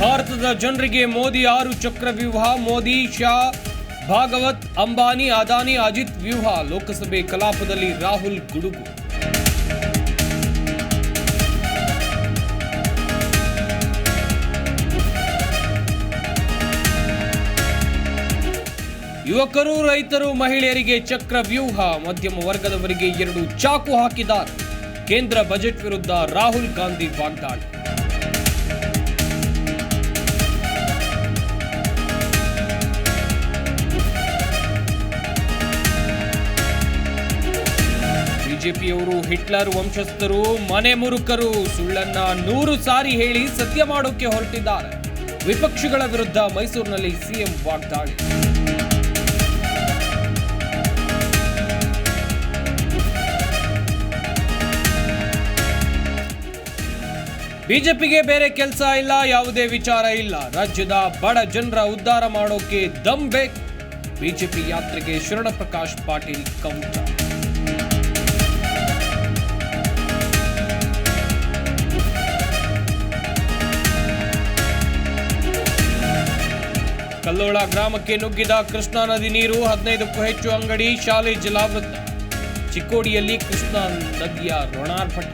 ಭಾರತದ ಜನರಿಗೆ ಮೋದಿ ಆರು ಚಕ್ರ ವ್ಯೂಹ, ಮೋದಿ, ಶಾ, ಭಾಗವತ್, ಅಂಬಾನಿ, ಅದಾನಿ, ಅಜಿತ್ ವ್ಯೂಹ, ಲೋಕಸಭೆ ಕಲಾಪದಲ್ಲಿ ರಾಹುಲ್ ಗುಡುಗು. ಯುವಕರು, ರೈತರು, ಮಹಿಳೆಯರಿಗೆ ಚಕ್ರ ವ್ಯೂಹ, ಮಧ್ಯಮ ವರ್ಗದವರಿಗೆ ಎರಡು ಚಾಕು ಹಾಕಿದ್ದಾರೆ. ಕೇಂದ್ರ ಬಜೆಟ್ ವಿರುದ್ಧ ರಾಹುಲ್ ಗಾಂಧಿ ವಾಗ್ದಾಳಿ. ಬಿಜೆಪಿಯವರು ಹಿಟ್ಲರ್ ವಂಶಸ್ಥರು, ಮನೆ ಮುರುಕರು ಸುಳ್ಳನ್ನ ನೂರು ಸಾರಿ ಹೇಳಿ ಸತ್ಯ ಮಾಡೋಕೆ ಹೊರಟಿದ್ದಾರೆ. ವಿಪಕ್ಷಗಳ ವಿರುದ್ಧ ಮೈಸೂರಿನಲ್ಲಿ ಸಿಎಂ ವಾಗ್ದಾಳಿ. ಬಿಜೆಪಿಗೆ ಬೇರೆ ಕೆಲಸ ಇಲ್ಲ, ಯಾವುದೇ ವಿಚಾರ ಇಲ್ಲ. ರಾಜ್ಯದ ಬಡ ಜನರ ಉದ್ಧಾರ ಮಾಡೋಕೆ ದಮ್ ಬೇಕು. ಬಿಜೆಪಿ ಯಾತ್ರೆಗೆ ಶರಣಪ್ರಕಾಶ್ ಪಾಟೀಲ್ ಕೌಂಟರ್. ಕಲ್ಲೋಳ ಗ್ರಾಮಕ್ಕೆ ನುಗ್ಗಿದ ಕೃಷ್ಣಾ ನದಿ ನೀರು ಹದಿನೈದಕ್ಕೂ ಹೆಚ್ಚು ಅಂಗಡಿ, ಶಾಲೆ ಜಲಾವೃತ ಚಿಕ್ಕೋಡಿಯಲ್ಲಿ ಕೃಷ್ಣಾ ನದಿಯ ಋಣಾರ್ಭಟ